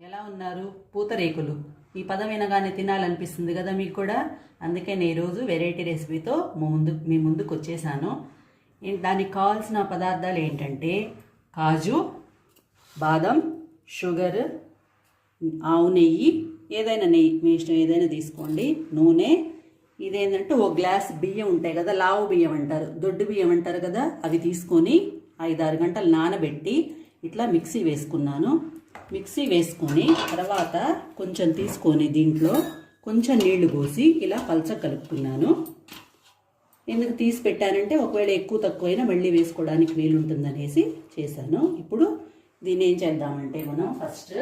ఎలా ఉన్నారు పూతరేకులు? ఈ పదం వినగానే తినాలనిపిస్తుంది కదా మీకు కూడా? అందుకే నేను ఈరోజు వెరైటీ రెసిపీతో ముందు మీ ముందుకు వచ్చేసాను. దానికి కావాల్సిన పదార్థాలు ఏంటంటే కాజు బాదం షుగర్ ఆవు నెయ్యి ఏదైనా నెయ్యి మీ ఇష్టం ఏదైనా తీసుకోండి. నూనె ఇదేంటంటే ఓ గ్లాస్ బియ్యం ఉంటాయి కదా లావు బియ్యం అంటారు దొడ్డు బియ్యం అంటారు కదా అవి తీసుకొని ఐదారు గంటలు నానబెట్టి ఇట్లా మిక్సీ వేసుకున్నాను. మిక్సీ వేసుకొని తర్వాత కొంచెం తీసుకొని దీంట్లో కొంచెం నీళ్ళు పోసి ఇలా పల్చ కలుపుకున్నాను. ఎందుకు తీసి పెట్టానంటే ఒకవేళ ఎక్కువ తక్కువైనా మళ్ళీ వేసుకోవడానికి వీలుంటుందనేసి చేశాను. ఇప్పుడు దీన్ని ఏం చేద్దామంటే మనం ఫస్ట్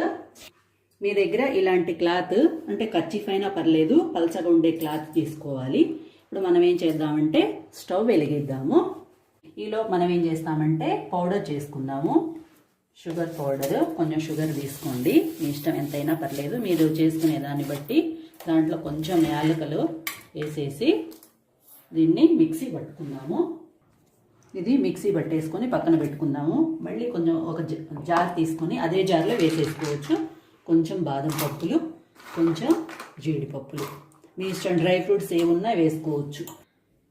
మీ దగ్గర ఇలాంటి క్లాత్ అంటే ఖర్చీఫ్ అయినా పర్లేదు పల్చగా ఉండే క్లాత్ తీసుకోవాలి. ఇప్పుడు మనం ఏం చేద్దామంటే స్టవ్ వెలిగిద్దాము. ఈలో మనం ఏం చేస్తామంటే పౌడర్ చేసుకుందాము. షుగర్ పౌడర్ కొంచెం షుగర్ తీసుకోండి. మీ ఇష్టం ఎంతైనా పర్లేదు. మీరు చేసుకునే దాన్ని బట్టి దాంట్లో కొంచెం యాలకులు వేసేసి దీన్ని మిక్సీ పట్టుకుందాము. ఇది మిక్సీ పట్టేసుకొని పక్కన పెట్టుకుందాము. మళ్ళీ కొంచెం ఒక జార్ తీసుకొని అదే జార్లో వేసేసుకోవచ్చు. కొంచెం బాదం పప్పులు కొంచెం జీడిపప్పులు. మీ ఇష్టం డ్రై ఫ్రూట్స్ ఏమున్నా వేసుకోవచ్చు.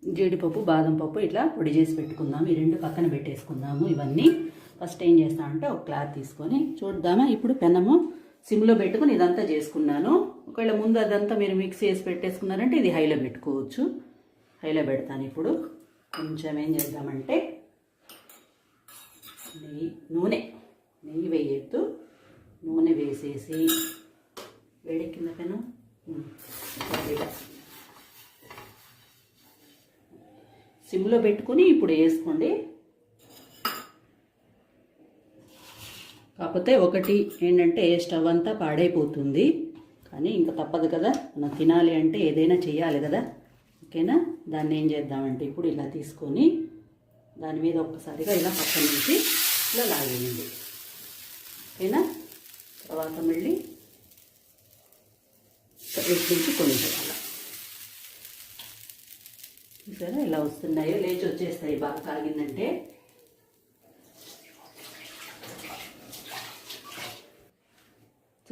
జీడిపప్పు బాదం పప్పు ఇట్లా పొడి చేసి పెట్టుకుందాము. ఈ రెండు పక్కన పెట్టేసుకుందాము ఇవన్నీ. ఫస్ట్ ఏం చేస్తామంటే ఒక క్లాత్ తీసుకొని చూద్దామా ఇప్పుడు పెనము సిమ్లో పెట్టుకుని ఇదంతా చేసుకున్నాను. ఒకవేళ ముందు అదంతా మీరు మిక్స్ చేసి పెట్టేసుకున్నారంటే ఇది హైలో పెట్టుకోవచ్చు. హైలో పెడతాను ఇప్పుడు. కొంచెం ఏం చేద్దామంటే నెయ్యి నూనె. నెయ్యి వేయొద్దు. నూనె వేసేసి వేడెక్కింద పెను? సిమ్లో పెట్టుకుని ఇప్పుడు వేసుకోండి. కాకపోతే ఒకటి ఏంటంటే స్టవ్ అంతా పాడైపోతుంది. కానీ ఇంకా తప్పదు కదా. మనం తినాలి అంటే ఏదైనా చేయాలి కదా. ఓకేనా? దాన్ని ఏం చేద్దామంటే ఇప్పుడు ఇలా తీసుకొని దాని మీద ఒక్కసారిగా ఇలా పక్క నుంచి ఇలా లాగేయండి. ఓకేనా? తర్వాత మళ్ళీ ఇటు నుంచి కొంచెం అలా చూసారా? ఇలా వస్తున్నాయో లేచి వచ్చేస్తాయి బాగా కాగిందంటే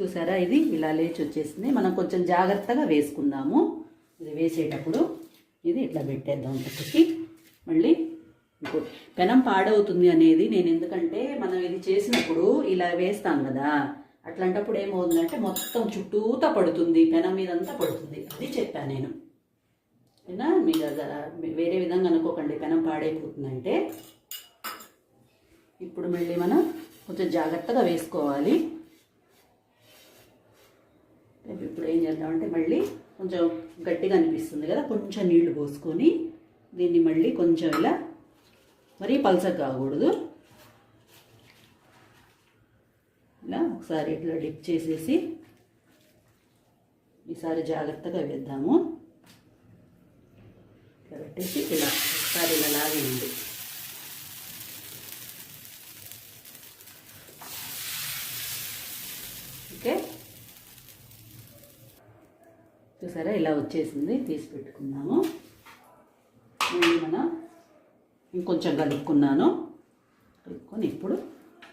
చూసారా? ఇది ఇలా లేచి వచ్చేసింది. మనం కొంచెం జాగ్రత్తగా వేసుకుందాము. ఇది వేసేటప్పుడు ఇది ఇట్లా పెట్టేద్దాం పక్కకి మళ్ళీ ఇంకో పెనం పాడవుతుంది అనేది నేను ఎందుకంటే మనం ఇది చేసినప్పుడు ఇలా వేస్తాం కదా అట్లాంటప్పుడు ఏమవుతుందంటే మొత్తం చుట్టూతా పడుతుంది పెనం మీదంతా పడుతుంది. అది చెప్పాను నేను. అయినా మీరు వేరే విధంగా అనుకోకండి పెనం పాడైపోతుందంటే. ఇప్పుడు మళ్ళీ మనం కొంచెం జాగ్రత్తగా వేసుకోవాలి. ఇప్పుడు ఏం చేద్దామంటే మళ్ళీ కొంచెం గట్టిగా అనిపిస్తుంది కదా కొంచెం నీళ్ళు పోసుకొని దీన్ని మళ్ళీ కొంచెం ఇలా మరీ పలసగా కాకూడదు. ఇలా ఒకసారి ఇట్లా డిప్ చేసేసి ఈసారి జాగ్రత్తగా వేద్దాము. ఇట్లా పెట్టేసి ఇలా ఒకసారి ఇలా లాగేయండి ఓకే చూసారా ఇలా వచ్చేసింది. తీసి పెట్టుకున్నాము మళ్ళీ మనం ఇంకొంచెం కలుపుకున్నాను. కలుపుకొని ఇప్పుడు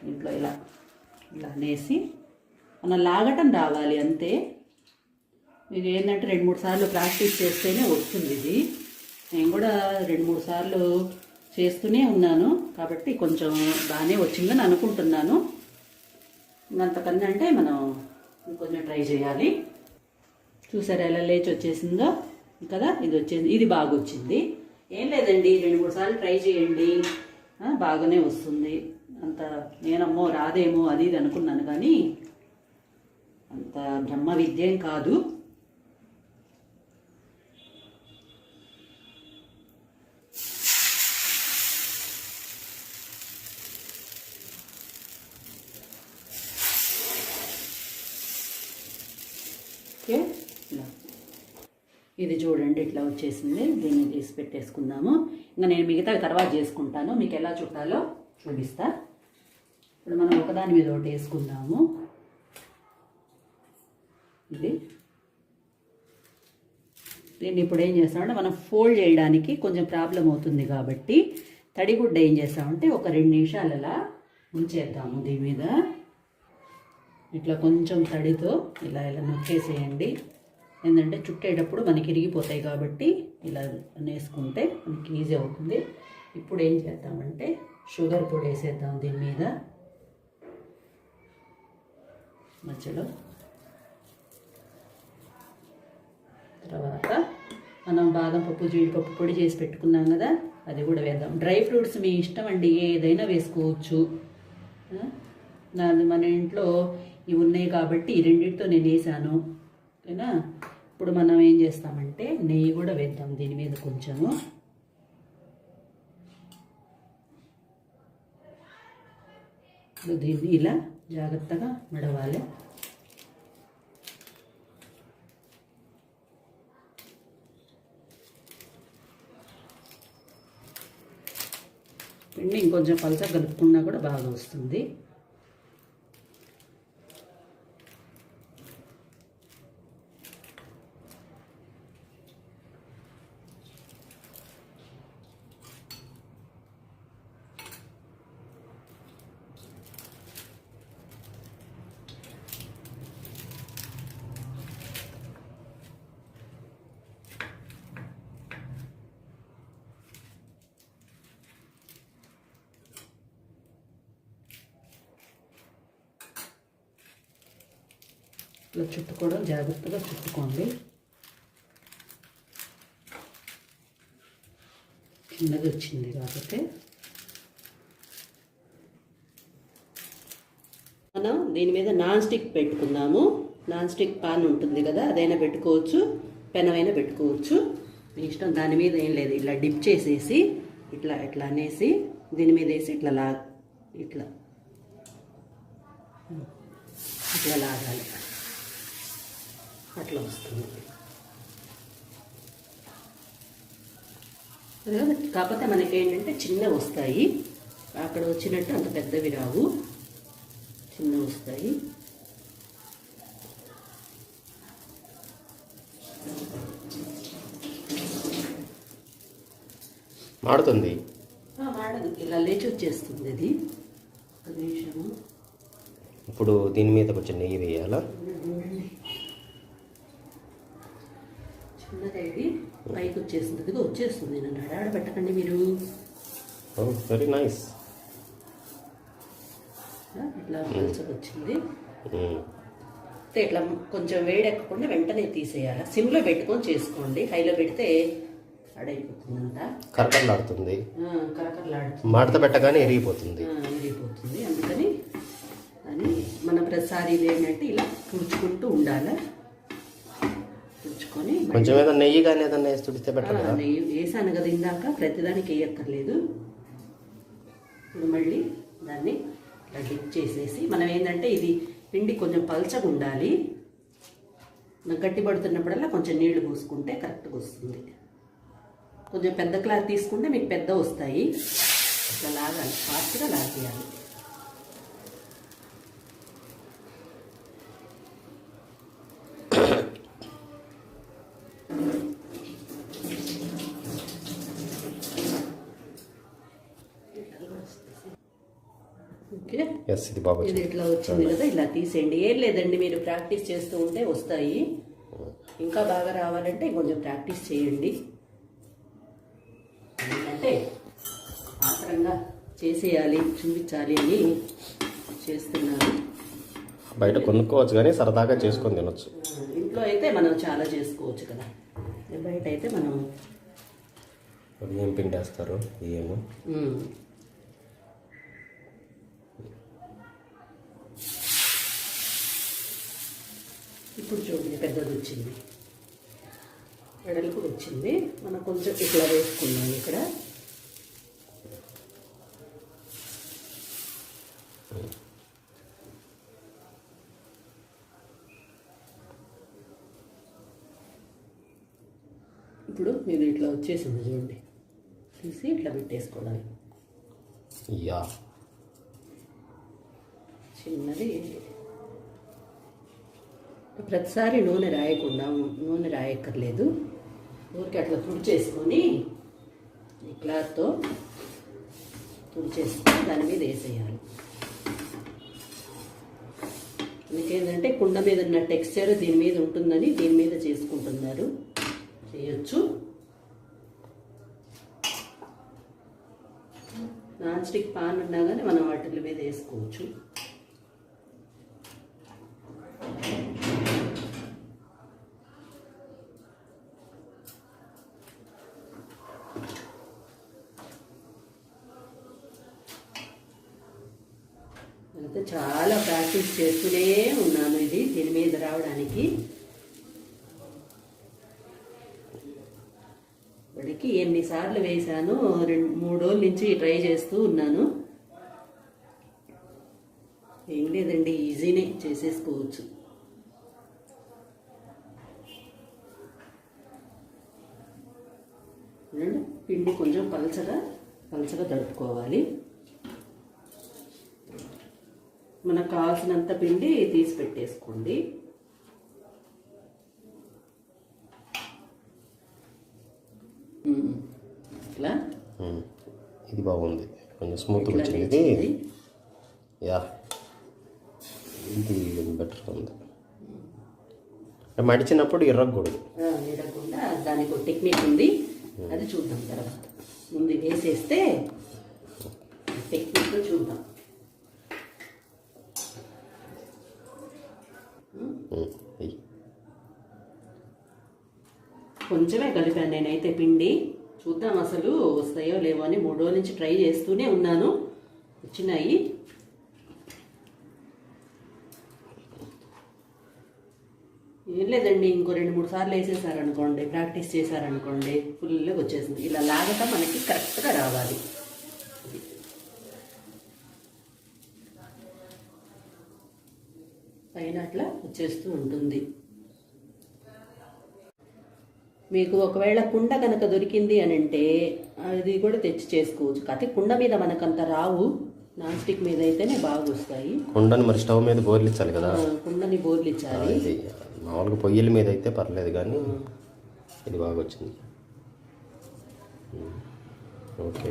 ఇంట్లో ఇలా ఇలా అనేసి మనం లాగటం రావాలి అంతే. మీకు ఏంటంటే రెండు మూడు సార్లు ప్రాక్టీస్ చేస్తేనే వస్తుంది ఇది. నేను కూడా రెండు మూడు సార్లు చేస్తూనే ఉన్నాను. కాబట్టి కొంచెం బాగానే వచ్చిందని అనుకుంటున్నాను. ఇంకంతకన్నా అంటే మనం ఇంకొంచెం ట్రై చేయాలి. చూసారా ఎలా లేచి వచ్చేసిందో? కదా ఇది వచ్చేది ఇది బాగా వచ్చింది. ఏం లేదండి రెండు మూడు సార్లు ట్రై చేయండి. బాగానే వస్తుంది. అంత నేనమ్మో రాదేమో అది ఇది అనుకున్నాను కానీ అంత బ్రహ్మ విద్యం కాదు. ఓకే. ఇది చూడండి ఇట్లా వచ్చేసింది. దీన్ని తీసి పెట్టేసుకుందాము. ఇంకా నేను మిగతా తర్వాత చేసుకుంటాను. మీకు ఎలా చుట్టాలో చూపిస్తా. ఇప్పుడు మనం ఒకదాని మీద ఒకటి వేసుకుందాము. ఇది. దీన్ని ఇప్పుడు ఏం చేస్తామంటే మనం ఫోల్డ్ చేయడానికి కొంచెం ప్రాబ్లం అవుతుంది కాబట్టి తడిగుడ్డ ఏం చేస్తామంటే ఒక రెండు నిమిషాలు అలా ఉంచేద్దాము దీని మీద. ఇట్లా కొంచెం తడితో ఇలా ఇలా నొక్కేసేయండి. ఏంటంటే చుట్టేటప్పుడు మనకి ఇరిగిపోతాయి కాబట్టి ఇలా నేసుకుంటే మనకి ఈజీ అవుతుంది. ఇప్పుడు ఏం చేద్దామంటే షుగర్ పొడి వేసేద్దాం దీని మీద. మధ్యలో. తర్వాత మనం బాదం పప్పు జీడిపప్పు పొడి చేసి పెట్టుకున్నాం కదా అది కూడా వేద్దాం. డ్రై ఫ్రూట్స్ మీ ఇష్టం అండి ఏదైనా వేసుకోవచ్చు. నాది మన ఇంట్లో ఇవి ఉన్నాయి కాబట్టి ఈ రెండింటితో నేను వేసాను. ఓకేనా? ఇప్పుడు మనం ఏం చేస్తామంటే నెయ్యి కూడా వేద్దాం దీని మీద కొంచెము. దీన్ని ఇలా జాగ్రత్తగా మడవాలి పిండి ఇంకొంచెం పలచ కలుపుకున్నా కూడా బాగా వస్తుంది. ఇట్లా చుట్టుకోవడం జాగ్రత్తగా చుట్టుకోండి. కిందకి వచ్చింది కాబట్టి. మనం దీని మీద నాన్ స్టిక్ పెట్టుకుందాము. నాన్ స్టిక్ పాన్ ఉంటుంది కదా అదైనా పెట్టుకోవచ్చు. పెనమైనా పెట్టుకోవచ్చు. మీ ఇష్టం దాని మీద ఏం లేదు ఇట్లా డిప్ చేసేసి ఇట్లా ఇట్లా అనేసి దీని మీద వేసి ఇట్లా లా ఇట్లా. ఇట్లా లాగాలి. అట్లా వస్తుంది. కాకపోతే మనకి ఏంటంటే చిన్నవి వస్తాయి. అక్కడ వచ్చినట్టు అంత పెద్దవి రావు. చిన్నవి వస్తాయి. మాడుతుంది. మాడదు. ఇలా లేచి వచ్చేస్తుంది అది. ఇప్పుడు దీని మీద కొంచెం నెయ్యి వేయాలా? చిన్నది ఇది పైకి వచ్చేస్తుంది ఇదిగో వచ్చేస్తుంది నన్ను అడాడ పెట్టకండి మీరు. Very nice. ఇట్లా వచ్చింది. అయితే ఇట్లా కొంచెం వేడెక్కకుండా వెంటనే తీసేయాలి? సిమ్లో పెట్టుకొని చేసుకోండి. హైలో పెడితే అడైపోతుందంట కరకరలాడుతుంది. కరకరలాడుతుంది. మడత పెట్టగానే ఎరిగిపోతుంది ఆ, విరిగిపోతుంది అందుకని అని మన ప్రతిసారి ఇది ఏంటంటే ఇలా తుడుచుకుంటూ ఉండాలి? తుడుచుకొని కొంచెం ఏదైనా నెయ్యి కానీ ఏదైనా వేసి తుడిస్తే బెటర్ నెయ్యి వేసాను కదా ఇందాక ప్రతిదానికి వేయక్కర్లేదు. ఇప్పుడు మళ్ళీ దాన్ని డిప్ చేసేసి మనం ఏంటంటే ఇది పిండి కొంచెం పల్చగా ఉండాలి. మనం గట్టి పడుతున్నప్పుడల్లా కొంచెం నీళ్ళు పోసుకుంటే కరెక్ట్గా వస్తుంది. కొంచెం పెద్ద క్లాత్ తీసుకుంటే మీకు పెద్ద వస్తాయి. ఇట్లా లాగాలి ఫాస్ట్గా లాగేయాలి. ఎస్ ఇది బాగా ఇది ఇట్లా వచ్చింది కదా ఇలా తీసేయండి. ఏం లేదండి మీరు ప్రాక్టీస్ చేస్తూ ఉంటే వస్తాయి. ఇంకా బాగా రావాలంటే కొంచెం ప్రాక్టీస్ చేయండి. ఎందుకంటే ఆత్రంగా చేసేయాలి చూపించాలి అని చేస్తున్నారు బయట కొనుక్కోవచ్చు కానీ సరదాగా చేసుకొని తినొచ్చు. ఇంట్లో అయితే మనం చాలా చేసుకోవచ్చు కదా. బయట అయితే మనం ఏం పిండి వేస్తారు ఏమో ఇప్పుడు చూడండి పెద్దది వచ్చింది. వెడల్పు వచ్చింది. మనం కొంచెం ఇట్లా వేసుకున్నాం ఇక్కడ. ఇప్పుడు ఇది ఇట్లా వచ్చేసింది చూడండి. తీసి ఇట్లా పెట్టేసుకోవడానికి యా. చిన్నది. ప్రతిసారి నూనె రాయకుండా నూనె రాయక్కర్లేదు. ఊరికి అట్లా తుడిచేసుకొని ఈ క్లాత్తో తుడిచేసుకొని దాని మీద వేసేయాలి. ఇంకేంటంటే కుండ మీద ఉన్న టెక్స్చర్ దీని మీద ఉంటుందని దీని మీద చేసుకుంటున్నారు. చేయొచ్చు. నాన్ స్టిక్ పాన్ ఉన్నా కానీ మనం వాటి మీద వేసుకోవచ్చు అయితే చాలా ప్రాక్టీస్ చేస్తూనే ఉన్నాను ఇది దీని మీద రావడానికి. ఇప్పటికి ఎన్నిసార్లు వేశాను రెండు మూడు రోజుల నుంచి ట్రై చేస్తూ ఉన్నాను. ఏం లేదండి ఈజీనే చేసేసుకోవచ్చు. పిండి కొంచెం పలచగా పలచగా తడుపుకోవాలి. మనకు కావాల్సినంత పిండి తీసి పెట్టేసుకోండి. ఇట్లా. ఇది బాగుంది. కొంచెం స్మూత్గా వచ్చింది. వేయించింది. యా. ఇది బెటర్ ఉంది? మడిచినప్పుడు ఎర్రకూడదు ఆ, ఎరగకుండా దానికి ఒక టెక్నిక్ ఉంది. అది చూద్దాం తర్వాత. ముందు వేసేస్తే టెక్నిక్ చూద్దాం. కొంచెమే కలిపాను నేనైతే పిండి. చూద్దాం అసలు వస్తాయో లేవో అని మూడు రోజుల నుంచి ట్రై చేస్తూనే ఉన్నాను. వచ్చినాయి. ఏం లేదండి ఇంకో రెండు మూడు సార్లు వేసేసారనుకోండి ప్రాక్టీస్ చేశారనుకోండి ఫుల్గా వచ్చేసింది. ఇలా లాగట మనకి కరెక్ట్గా రావాలి. పైన అట్లా వచ్చేస్తూ ఉంటుంది. మీకు ఒకవేళ కుండ కనుక దొరికింది అని అంటే అది కూడా తెచ్చి చేసుకోవచ్చు. కాకపోతే కుండ మీద మనకంత రావు. నాన్ స్టిక్ మీద అయితేనే బాగా వస్తాయి కుండను మరి స్టవ్ మీద బోర్లించాలి కదా? కుండని బోర్లు ఇచ్చాలి ఇది మామూలుగా పొయ్యిల మీద అయితే పర్లేదు కానీ ఇది బాగా వచ్చింది. ఓకే.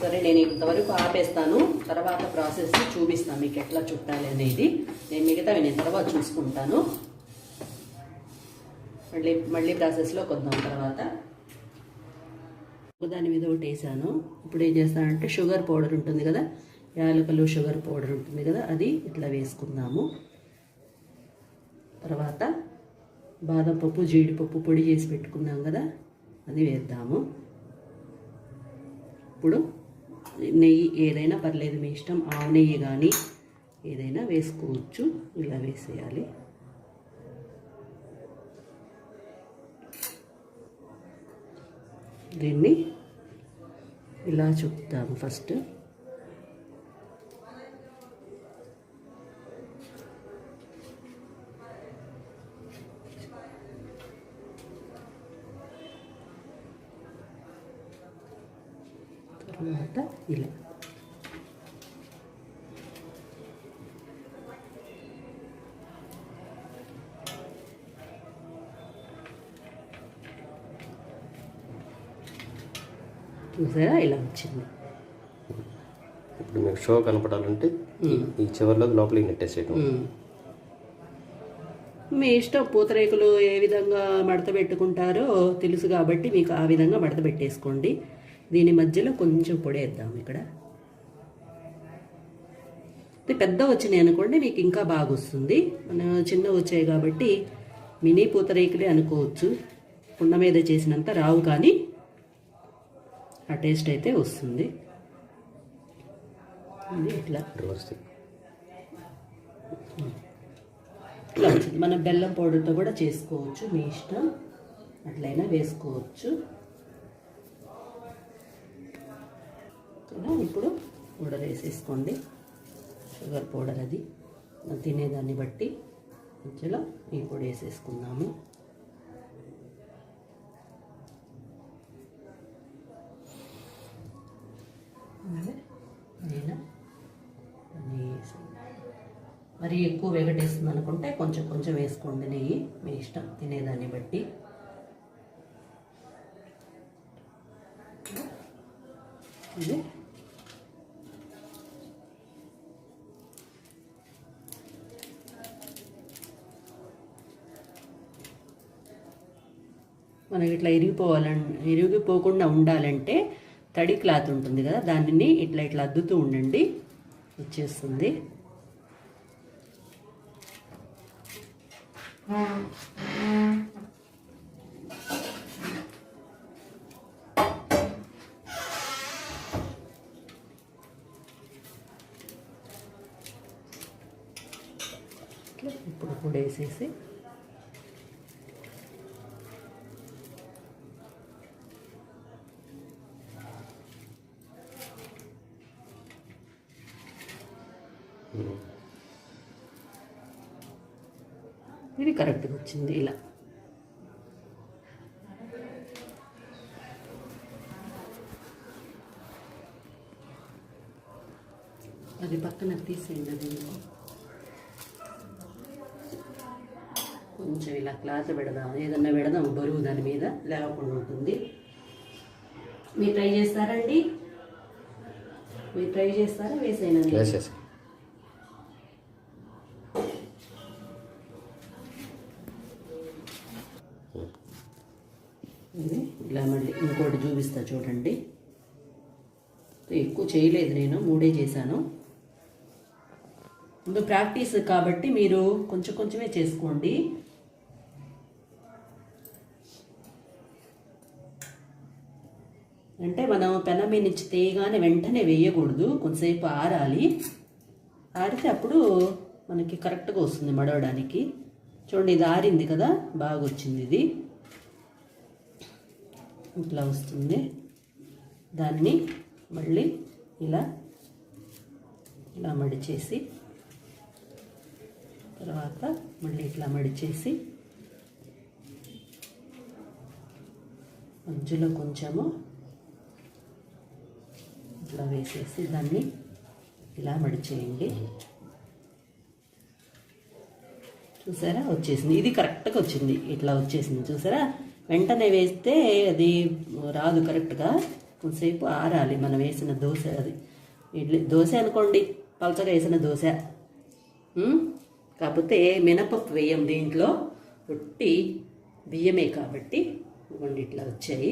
సరే నేను ఇంతవరకు ఆపేస్తాను. తర్వాత ప్రాసెస్ చూపిస్తాను మీకు ఎట్లా చుట్టాలి అనేది. నేను మిగతావి నేను తర్వాత చూసుకుంటాను. మళ్ళీ మళ్ళీ ప్రాసెస్లో కొద్దాం తర్వాత. దాని మీద ఒకటి వేసాను. ఇప్పుడు ఏం చేస్తానంటే షుగర్ పౌడర్ ఉంటుంది కదా యాలకులు షుగర్ పౌడర్ ఉంటుంది కదా అది ఇట్లా వేసుకుందాము. తర్వాత బాదం పప్పు జీడిపప్పు పొడి చేసి పెట్టుకున్నాం కదా అది వేద్దాము. ఇప్పుడు నెయ్యి ఏదైనా పర్లేదు మీ ఇష్టం. ఆవు నెయ్యి కానీ ఏదైనా వేసుకోవచ్చు. ఇలా వేసేయాలి. దీన్ని ఇలా చుట్టాము ఫస్ట్. చూసారా ఇలా వచ్చింది. ఇప్పుడు మీకు షో కనపడాలంటే ఈ- చివరిలో లోపలికి నెట్టేసేయటం మ్మ్. మీ ఇష్టం పూతరేకులు ఏ విధంగా మడత పెట్టుకుంటారో తెలుసు కాబట్టి మీకు ఆ విధంగా మడత పెట్టేసుకోండి. దీని మధ్యలో కొంచెం పొడి వేద్దాం ఇక్కడ. పెద్ద వచ్చినాయి అనుకోండి మీకు ఇంకా బాగా వస్తుంది. మన చిన్న వచ్చాయి కాబట్టి మినీ పూతరేకులే అనుకోవచ్చు. కుండ మీద చేసినంత రావు కానీ ఆ టేస్ట్ అయితే వస్తుంది. ఇది ఇట్లా. ఇట్లా వచ్చింది. మనం బెల్లం పౌడర్తో కూడా చేసుకోవచ్చు. మీ ఇష్టం. అట్లయినా వేసుకోవచ్చు? ఇప్పుడు పౌడర్ వేసేసుకోండి. షుగర్ పౌడర్ అది. మనం తినేదాన్ని బట్టి. మధ్యలో ఈ పొడి వేసేసుకుందాము. మరి ఎక్కువ వేగటేస్తుంది అనుకుంటే కొంచెం కొంచెం వేసుకోండి నెయ్యి. మీ ఇష్టం. తినేదాన్ని బట్టి. మనకి మనం ఇట్లా ఇరిగిపోవాలని ఇరిగిపోకుండా ఉండాలంటే తడి క్లాత్ ఉంటుంది కదా దానిని ఇట్లా ఇట్లా అద్దుతూ ఉండండి. వచ్చేస్తుంది ఇప్పుడు కూడా వేసేసి వచ్చింది ఇలా. అది పక్కన తీసేయండి అది. కొంచెం ఇలా క్లాత్ పెడదాం ఏదన్నా పెడదాం బరువు దాని మీద లేవకుండా ఉంటుంది. మీరు ట్రై చేస్తారండి మీరు ట్రై చేస్తారా? వేసేయనండి వేసేసి ఇది ఇలా మళ్ళీ ఇంకోటి చూపిస్తా చూడండి. ఎక్కువ చేయలేదు నేను మూడే చేశాను. ముందు ప్రాక్టీస్ కాబట్టి మీరు కొంచెం కొంచెమే చేసుకోండి. అంటే మనం పెన మీద నుంచి తీయగానే వెంటనే వేయకూడదు కొంతసేపు ఆరాలి. ఆరితే అప్పుడు మనకి కరెక్ట్గా వస్తుంది మడవడానికి. చూడండి ఇది ఆరింది కదా బాగా వచ్చింది ఇది. ఇట్లా వస్తుంది. దాన్ని మళ్ళీ ఇలా ఇలా మడిచేసి తర్వాత మళ్ళీ ఇట్లా మడిచేసి మధ్యలో కొంచెము ఇట్లా వేసేసి దాన్ని ఇలా మడిచేయండి. చూసారా? వచ్చేసింది. ఇది కరెక్ట్గా వచ్చింది. ఇట్లా వచ్చేసింది. చూసారా? వెంటనే వేస్తే అది రాదు కరెక్ట్గా కొంతసేపు ఆరాలి మనం వేసిన దోశ అది. ఇడ్లీ దోశ అనుకోండి పలచగా వేసిన దోశ. కాకపోతే మినపప్పు వేయం దీంట్లో. రొట్టి బియ్యమే కాబట్టి ఇవ్వండి ఇట్లా వచ్చాయి.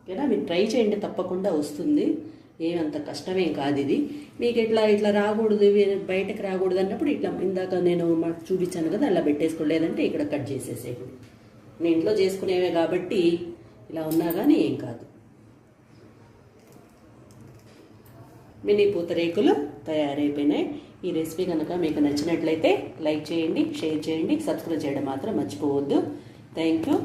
ఓకేనా? మీరు ట్రై చేయండి తప్పకుండా వస్తుంది. ఏమంత కష్టమేం కాదు ఇది. మీకు ఇట్లా ఇట్లా రాకూడదు బయటకు రాకూడదు అన్నప్పుడు ఇట్లా ఇందాక నేను మాకు చూపించాను కదా అలా పెట్టేసుకోండి. లేదంటే ఇక్కడ కట్ చేసేసేయండి. నేను ఇంట్లో చేసుకునేవే కాబట్టి ఇలా ఉన్నా కానీ ఏం కాదు. మినీ పూతరేకులు తయారైపోయినాయి. ఈ రెసిపీ కనుక మీకు నచ్చినట్లయితే లైక్ చేయండి షేర్ చేయండి సబ్స్క్రైబ్ చేయడం మాత్రం మర్చిపోవద్దు. Thank you.